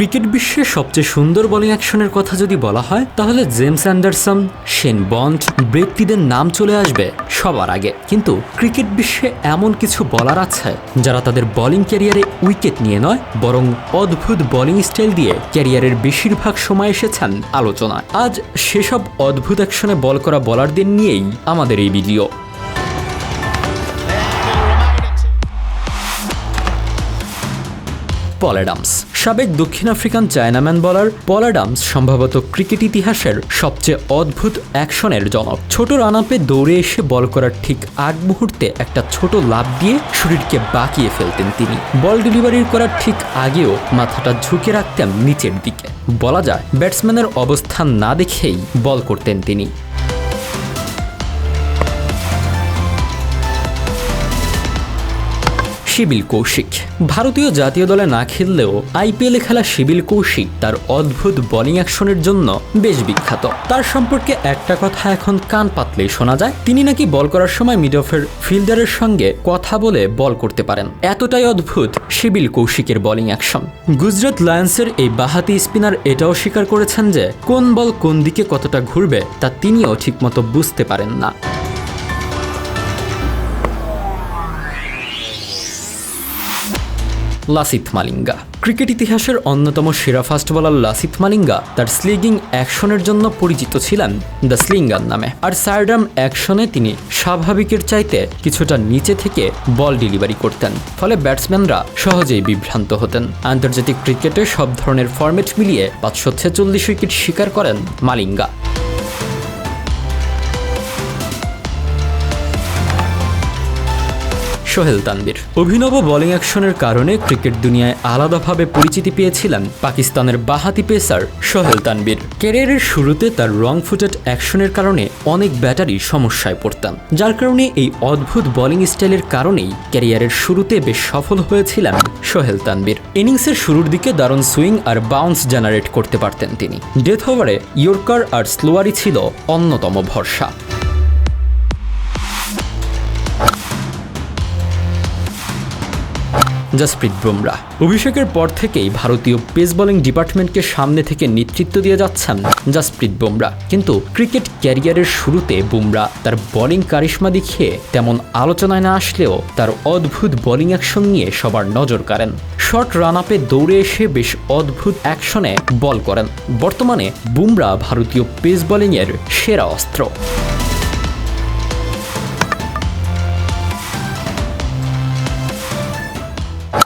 Cricket বিশ্বের সবচেয়ে সুন্দর বোলিং অ্যাকশনের কথা যদি বলা হয়, তাহলে জেমস অ্যান্ডারসন, শেন বন্ড ব্যক্তিদের নাম চলে আসবে সবার আগে। কিন্তু ক্রিকেট বিশ্বে এমন কিছু বলার আছে যারা তাদের বোলিং ক্যারিয়ারে উইকেট নিয়ে নয়, বরং অদ্ভুত বোলিং স্টাইল দিয়ে ক্যারিয়ারের বেশিরভাগ সময় এসেছেন আলোচনায়। আজ সেসব অদ্ভুত অ্যাকশনে বল করা বলারদের নিয়েই আমাদের এই ভিডিও পল অ্যাডামস সাবেক দক্ষিণ আফ্রিকান চায়নাম্যান বলার পলাডামস সম্ভবত ক্রিকেট ইতিহাসের সবচেয়ে অদ্ভুত অ্যাকশনের জনক। ছোট রানাপে দৌড়ে এসে বল করার ঠিক আগ মুহূর্তে একটা ছোট লাভ দিয়ে শরীরকে বাঁকিয়ে ফেলতেন তিনি। বল ডেলিভারি করার ঠিক আগেও মাথাটা ঝুঁকে রাখতেন নিচের দিকে। বলা যায়, ব্যাটসম্যানের অবস্থান না দেখেই বল করতেন তিনি। শিবিল কৌশিক। ভারতীয় জাতীয় দলে না খেললেও আইপিএলে খেলা শিবিল কৌশিক তার অদ্ভুত বোলিং অ্যাকশনের জন্য বেশ বিখ্যাত। তার সম্পর্কে একটা কথা এখন কান পাতলেই শোনা যায়। তিনি নাকি বল করার সময় মিড অফের ফিল্ডারের সঙ্গে কথা বলে বল করতে পারেন। এতটাই অদ্ভুত শিবিল কৌশিকের বোলিং অ্যাকশন। গুজরাট লায়ন্সের এই বাহাতি স্পিনার এটাও স্বীকার করেছেন যে কোন বল কোন দিকে কতটা ঘুরবে তা তিনিও ঠিকমতো বুঝতে পারেন না। লাসিথ মালিঙ্গা। ক্রিকেট ইতিহাসের অন্যতম সেরা ফাস্ট বলার লাসিথ মালিঙ্গা তার স্লিগিং অ্যাকশনের জন্য পরিচিত ছিলেন দ্য স্লিঙ্গার নামে। আর সারডাম অ্যাকশনে তিনি স্বাভাবিকের চাইতে কিছুটা নিচে থেকে বল ডেলিভারি করতেন, ফলে ব্যাটসম্যানরা সহজেই বিভ্রান্ত হতেন। আন্তর্জাতিক ক্রিকেটে সব ধরনের ফরম্যাট মিলিয়ে পাঁচশো ছেচল্লিশ উইকেট শিকার করেন মালিঙ্গা। সোহেল তানবির অভিনব বোলিং অ্যাকশনের কারণে ক্রিকেট দুনিয়ায় আলাদাভাবে পরিচিতি পেয়েছিলেন পাকিস্তানের বাহাতি পেসার সোহেল তানবির ক্যারিয়ারের শুরুতে তার রং ফুটেড অ্যাকশনের কারণে অনেক ব্যাটারি সমস্যায় পড়তেন, যার কারণে এই অদ্ভুত বোলিং স্টাইলের কারণেই ক্যারিয়ারের শুরুতে বেশ সফল হয়েছিলেন সোহেল তানবির ইনিংসের শুরুর দিকে দারুণ সুইং আর বাউন্স জেনারেট করতে পারতেন তিনি। ডেথ ওভারে ইয়র্কার আর স্লোয়ারি ছিল অন্যতম ভরসা। জাসপ্রীত বুমরা। অভিষেকের পর থেকেই ভারতীয় পেস বোলিং ডিপার্টমেন্টকে সামনে থেকে নেতৃত্ব দিয়ে যাচ্ছেন জাসপ্রীত বুমরা। কিন্তু ক্রিকেট ক্যারিয়ারের শুরুতে বুমরা তার বোলিং কারিশমা দেখিয়ে তেমন আলোচনায় না আসলেও তার অদ্ভুত বোলিং অ্যাকশন নিয়ে সবার নজর কাড়েন। শর্ট রান আপে দৌড়ে এসে বেশ অদ্ভুত অ্যাকশনে বল করেন। বর্তমানে বুমরা ভারতীয় পেস বোলিংয়ের সেরা অস্ত্র।